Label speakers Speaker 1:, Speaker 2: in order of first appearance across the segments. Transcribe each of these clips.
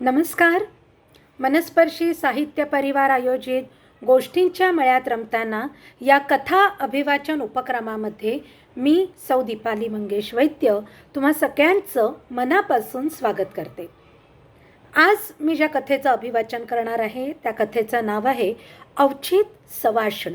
Speaker 1: नमस्कार. मनस्पर्शी साहित्य परिवार आयोजित गोष्टींच्या मळ्यात रमताना या कथा अभिवाचन उपक्रमामध्ये मी सौ दीपाली मंगेश वैद्य तुम्हा सगळ्यांचं मनापासून स्वागत करते. आज मी ज्या कथेचं अभिवाचन करणार आहे त्या कथेचं नाव आहे अवचित सवाष्ण.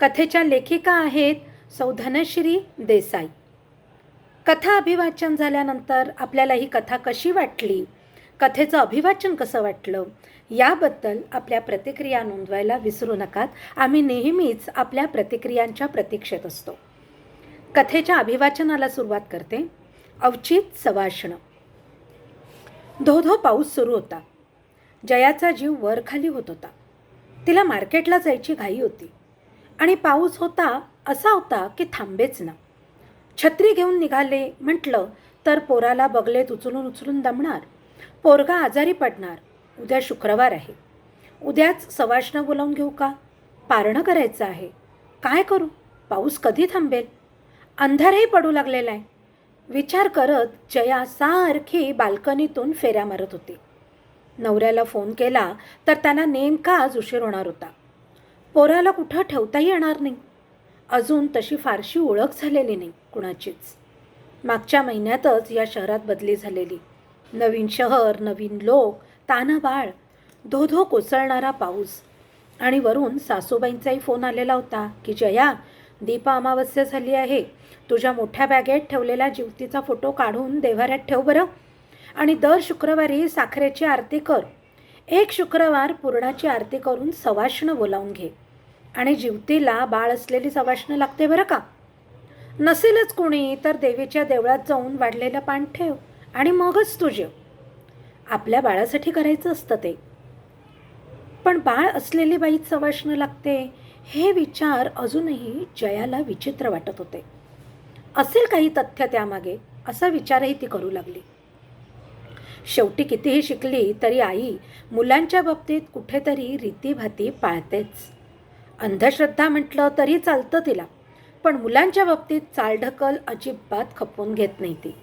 Speaker 1: कथेच्या लेखिका आहेत सौ धनश्री देसाई. कथा अभिवाचन झाल्यानंतर आपल्याला ही कथा कशी वाटली? कथेचं अभिवाचन कसं वाटलं? याबद्दल आपल्या प्रतिक्रिया नोंदवायला विसरू नकात. आम्ही नेहमीच आपल्या प्रतिक्रियांच्या प्रतीक्षेत असतो. कथेच्या अभिवाचनाला सुरुवात करते. अवचित सवाष्ण. धो धो पाऊस सुरू होता. जयाचा जीव वर खाली होत होता. तिला मार्केटला जायची घाई होती. आणि पाऊस होता असा होता की थांबेच ना. छत्री घेऊन निघाले. म्हटलं तर पोराला बगलेत उचलून उचलून दमणार. पोरगा आजारी पडणार. उद्या शुक्रवार आहे. उद्याच सवाष्ण बोलावून घेऊ का? पारणं करायचं आहे. काय करू? पाऊस कधी थांबेल? अंधारही पडू लागलेला आहे. विचार करत जया सारखी बाल्कनीतून फेऱ्या मारत होती. नवऱ्याला फोन केला तर त्यांना नेमका आज उशीर होणार होता. पोराला कुठं ठेवताही येणार नाही. अजून तशी फारशी ओळख झालेली नाही कुणाचीच. मागच्या महिन्यातच या शहरात बदली झालेली. नवीन शहर नवीन लोक तानं बाळ धो धो कोसळणारा पाऊस. आणि वरून सासूबाईंचाही फोन आलेला होता की जया दीपा अमावस्या झाली आहे. तुझ्या मोठ्या बॅगेत ठेवलेला जिवतीचा फोटो काढून देव्हाऱ्यात ठेव बरं. आणि दर शुक्रवारी साखरेची आरती कर. एक शुक्रवार पूर्णाची आरती करून सवाष्ण बोलावून घे. आणि जिवतीला बाळ असलेली सवाष्ण लागते बरं का? नसेलच कोणी तर देवीच्या देवळात जाऊन वाढलेलं पान ठेव. आणि मगच तू जेव. आपल्या बाळासाठी करायचं असतं ते. पण बाळ असलेली बाई सवाष्ण लागते हे विचार अजूनही जयाला विचित्र वाटत होते. असेल काही तथ्य त्यामागे असा विचारही ती करू लागली. शेवटी कितीही शिकली तरी आई मुलांच्या बाबतीत कुठेतरी रीतीभाती पाळतेच. अंधश्रद्धा म्हटलं तरी चालतं तिला पण मुलांच्या बाबतीत चालढकल अजिबात खपवून घेत नाही ती.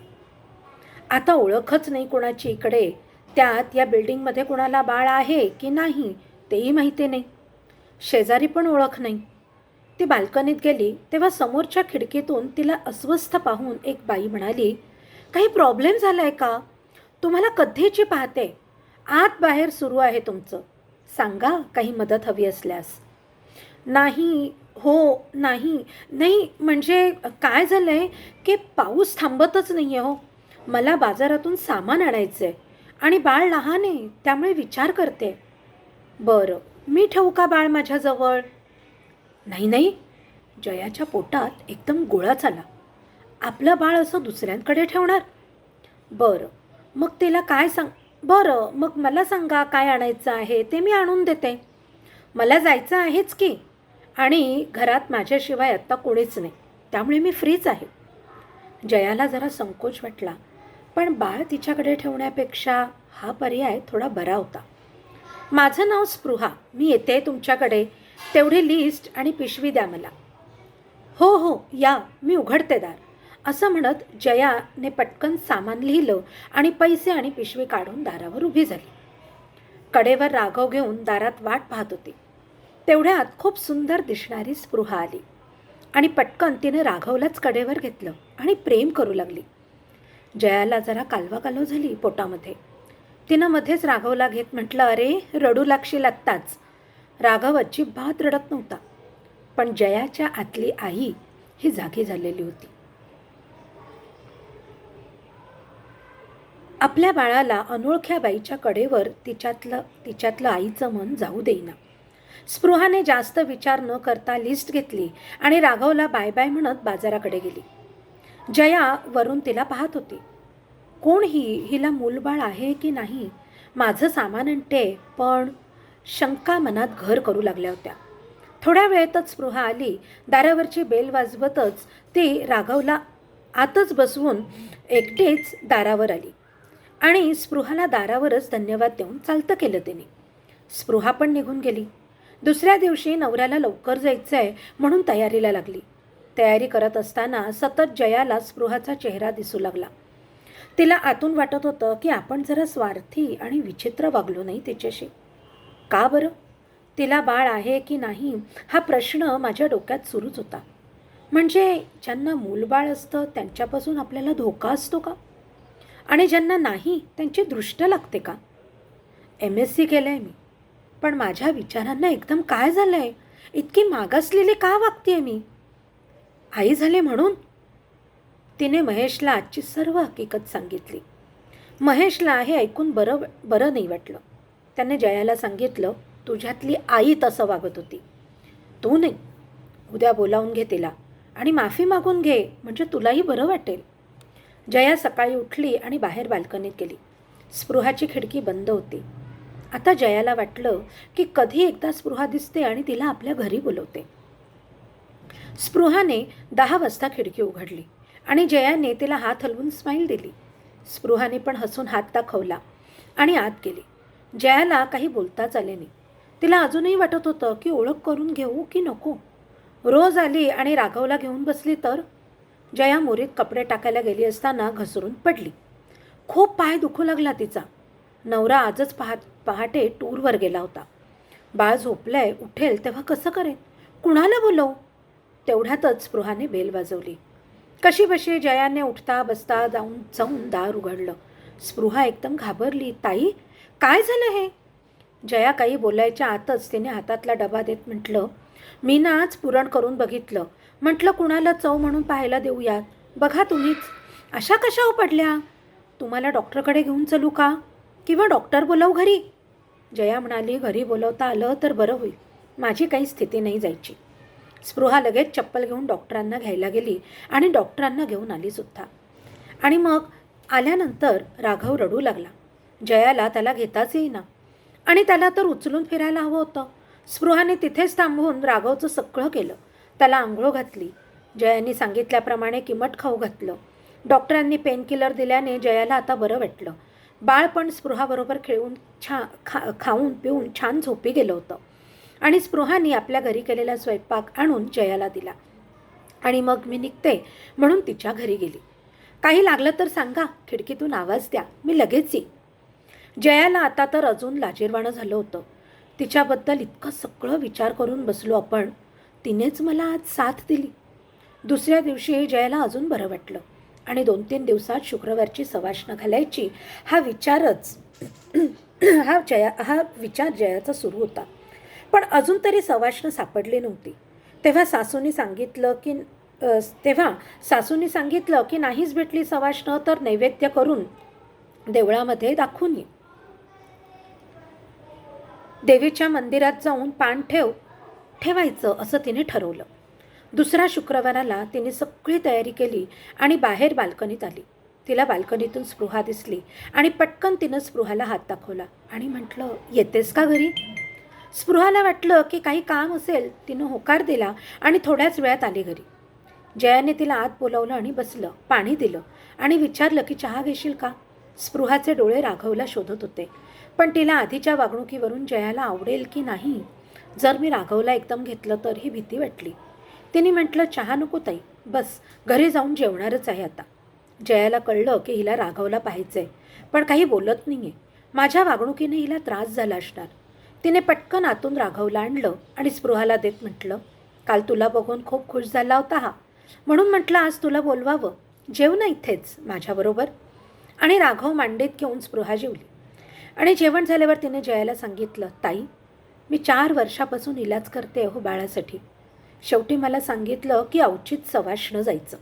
Speaker 1: आता ओळखच नाही कोणाची इकडे. त्यात या बिल्डिंगमध्ये कोणाला बाळ आहे की नाही तेही माहिती नाही. शेजारी पण ओळख नाही. ती बाल्कनीत गेली तेव्हा समोरच्या खिडकीतून तिला अस्वस्थ पाहून एक बाई म्हणाली काही प्रॉब्लेम झाला आहे का? तुम्हाला कधीची पाहते? आत बाहेर सुरू आहे तुमचं. सांगा काही मदत हवी असल्यास. नाही हो नाही. नाही म्हणजे काय झालं आहे की पाऊस थांबतच नाही आहे हो. मला बाजारातून सामान आणायचं आहे आणि बाळ लहान आहे त्यामुळे विचार करते. बरं मी ठेवू का बाळ माझ्याजवळ? नाही नाही. जयाच्या पोटात एकदम गोळाच आला आपलं बाळ असं दुसऱ्यांकडे ठेवणार? बरं मग तिला काय सांग बरं मग मला सांगा काय आणायचं आहे ते मी आणून देते. मला जायचं आहेच की. आणि घरात माझ्याशिवाय आत्ता कोणीच नाही त्यामुळे मी फ्रीच आहे. जयाला जरा संकोच वाटला. पण बाळ तिच्याकडे ठेवण्यापेक्षा हा पर्याय थोडा बरा होता. माझं नाव स्पृहा. मी येते तुमच्याकडे. तेवढी लिस्ट आणि पिशवी द्या मला. हो हो या. मी उघडते दार. असं म्हणत जयाने पटकन सामान लिहिलं आणि पैसे आणि पिशवी काढून दारावर उभी झाली. कडेवर राघव घेऊन दारात वाट पाहत होती. तेवढ्यात खूप सुंदर दिसणारी स्पृहा आली आणि पटकन तिने राघवलाच कडेवर घेतलं आणि प्रेम करू लागली. जयाला जरा कालवा कालव झाली पोटामध्ये. तिनं मध्येच राघवला घेत म्हटलं अरे रडू लागशील आत्ताच. राघव अजिबात रडत नव्हता पण जयाच्या आतली आई ही जागी झालेली होती. आपल्या बाळाला अनोळख्या बाईच्या कडेवर तिच्यातलं तिच्यातलं आईचं मन जाऊ देईना. स्पृहाने जास्त विचार न करता लिस्ट घेतली आणि राघवला बाय बाय म्हणत बाजाराकडे गेली. जया वरून तिला पाहत होती. कोण ही? हिला मूलबाळ आहे की नाही? माझं सामान आणते पण शंका मनात घर करू लागल्या होत्या. थोड्या वेळेतच स्पृहा आली. दारावरची बेल वाजवतच ती राघवला आतच बसवून एकटेच दारावर आली. आणि स्पृहाला दारावरच धन्यवाद देऊन चालतं केलं तिने. स्पृहा पण निघून गेली. दुसऱ्या दिवशी नवऱ्याला लवकर जायचं आहे म्हणून तयारीला लागली. तयारी करत असताना सतत जयाला स्पृहाचा चेहरा दिसू लागला. तिला आतून वाटत होतं की आपण जरा स्वार्थी आणि विचित्र वागलो नाही तिच्याशी. का बरं? तिला बाळ आहे की नाही हा प्रश्न माझ्या डोक्यात सुरूच होता. म्हणजे ज्यांना मूलबाळ असतं त्यांच्यापासून आपल्याला धोका असतो का? आणि ज्यांना नाही त्यांची दृष्ट लागते का? एम एस सी केलं आहे मी. पण माझ्या विचारांना एकदम काय झालं आहे इतकी मागासलेली का वागते मी? आई झाले म्हणून? तिने महेशला आजची सर्व हकीकत सांगितली. महेशला हे ऐकून बरं बरं नाही वाटलं. त्याने जयाला सांगितलं तुझ्यातली आई तसं वागत होती. तू नाही. उद्या बोलावून घे तिला आणि माफी मागून घे म्हणजे तुलाही बरं वाटेल. जया सकाळी उठली आणि बाहेर बाल्कनीत गेली. स्पृहाची खिडकी बंद होती. आता जयाला वाटलं की कधी एकदा स्पृहा दिसते आणि तिला आपल्या घरी बोलवते. स्पृहाने दहा वाजता खिडकी उघडली आणि जयाने तिला हात हलवून स्माईल दिली. स्पृहाने पण हसून हात दाखवला आणि आत गेली. जयाला काही बोलताच आले नाही. तिला अजूनही वाटत होतं की ओळख करून घेऊ की नको. रोज आली आणि राघवला घेऊन बसली तर? जया मोरीत कपडे टाकायला गेली असताना घसरून पडली. खूप पाय दुखू लागला तिचा. नवरा आजच पहा पहाटे टूरवर गेला होता. बाळ झोपलंय उठेल तेव्हा कसं करेन? कुणाला बोलवू? तेवढ्यातच स्पृहाने बेल वाजवली. कशी बशी जयाने उठता बसता जाऊन जाऊन दार उघडलं. स्पृहा एकदम घाबरली ताई काय झालं हे? जया काही बोलायच्या आतच तिने हातातला डबा देत म्हटलं मी ना आज पुरण करून बघितलं. म्हटलं कुणाला चव म्हणून पाहायला देऊयात. बघा तुम्हीच. अशा कशा हो पडल्या? तुम्हाला डॉक्टरकडे घेऊन चलू का? किंवा डॉक्टर बोलावू घरी? जया म्हणाली घरी बोलवता आलं तर बरं होईल. माझी काही स्थिती नाही जायची. स्पृहा लगेच चप्पल घेऊन डॉक्टरांना घ्यायला गेली आणि डॉक्टरांना घेऊन आलीसुद्धा आणि मग आल्यानंतर राघव रडू लागला. जयाला त्याला घेताच येईना. आणि त्याला तर उचलून फिरायला हवं होतं. स्पृहाने तिथेच थांबवून राघवचं सगळं केलं. त्याला आंघोळ घातली. जयाने सांगितल्याप्रमाणे किमट खाऊ घातलं. डॉक्टरांनी पेनकिलर दिल्याने जयाला आता बरं वाटलं. बाळ पण स्पृहाबरोबर खेळून छा खा खाऊन पिऊन छान झोपी गेलं होतं. आणि स्पृहाने आपल्या घरी केलेला स्वयंपाक आणून जयाला दिला. आणि मग मी निघते म्हणून तिच्या घरी गेली. काही लागलं तर सांगा खिडकीतून आवाज द्या मी लगेच येईन. जयाला आता तर अजून लाजीरवाणं झालं होतं. तिच्याबद्दल इतकं सगळं विचार करून बसलो आपण. तिनेच मला आज साथ दिली. दुसऱ्या दिवशी जयाला अजून बरं वाटलं. आणि दोन तीन दिवसात शुक्रवारची सवाष्ण घालायची हा विचारच हा जया हा विचार जयाचा सुरू होता. पण अजून तरी सवाष्ण सापडली नव्हती. तेव्हा सासूने सांगितलं की तेव्हा सासूने सांगितलं की नाहीच भेटली सवाष्ण तर नैवेद्य करून देवळामध्ये दाखवून ये. देवीच्या मंदिरात जाऊन पान ठेव ठेवायचं असं तिने ठरवलं. दुसऱ्या शुक्रवाराला तिने सगळी तयारी केली आणि बाहेर बाल्कनीत आली. तिला बाल्कनीतून स्पृहा दिसली आणि पटकन तिनं स्पृहाला हात दाखवला आणि म्हटलं येतेस का घरी? स्पृहाला वाटलं की काही काम असेल तिनं होकार दिला आणि थोड्याच वेळात आली घरी. जयाने तिला आत बोलावलं आणि बसलं पाणी दिलं आणि विचारलं की चहा घेशील का? स्पृहाचे डोळे राघवला शोधत होते. पण तिला आधीच्या वागणुकीवरून जयाला आवडेल की नाही जर मी राघवला एकदम घेतलं तर ही भीती वाटली. तिने म्हटलं चहा नको ताई बस घरी जाऊन जेवणारच आहे आता. जयाला कळलं की हिला राघवला पाहायचं आहे पण काही बोलत नाही आहे माझ्या वागणुकीने हिला त्रास झाला असणार. तिने पटकन आतून राघवला आणलं आणि स्पृहाला देत म्हटलं काल तुला बघून खूप खुश झाला होता हा. म्हणून म्हटलं आज तुला बोलवावं. जेव ना इथेच माझ्याबरोबर. आणि राघव मांडीत घेऊन स्पृहा जेवली. आणि जेवण झाल्यावर तिने जयाला सांगितलं ताई मी चार वर्षापासून इलाज करते हो बाळासाठी. शेवटी मला सांगितलं की अवचित सवाष्ण जायचं.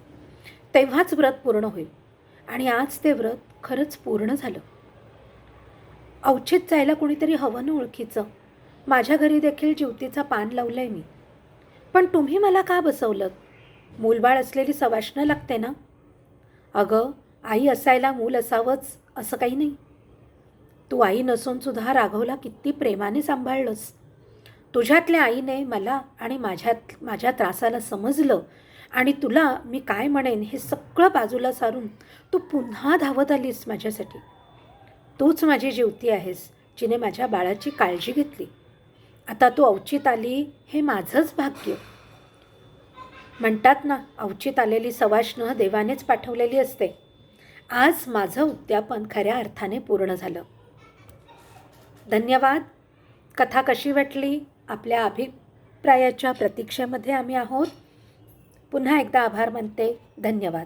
Speaker 1: तेव्हाच व्रत पूर्ण होईल. आणि आज ते व्रत खरंच पूर्ण झालं. अवचित जायला कोणीतरी हवं ना ओळखीचं. माझ्या घरी देखील ज्योतीचा पान लावलं आहे मी. पण तुम्ही मला का बसवलं? मूलबाळ असलेली सवाष्ण लागते ना? अगं आई असायला मूल असावंच असं काही नाही. तू आई नसून सुद्धा राघवला किती प्रेमाने सांभाळलंस. तुझ्यातल्या आईने मला आणि माझ्यात माझ्या त्रासाला समजलं आणि तुला मी काय म्हणेन हे सगळं बाजूला सारून तू पुन्हा धावत आलीस माझ्यासाठी. तूच माझी जीवती आहेस जिने माझ्या बाळाची काळजी घेतली. आता तू अवचित आली हे माझंच भाग्य. म्हणतात ना अवचित आलेली सवाष्ण देवानेच पाठवलेली असते. आज माझं उद्यापन खऱ्या अर्थाने पूर्ण झालं. धन्यवाद. कथा कशी वाटली? आपल्या अभिप्रायाच्या प्रतीक्षेमध्ये आम्ही आहोत. पुन्हा एकदा आभार मानते. धन्यवाद.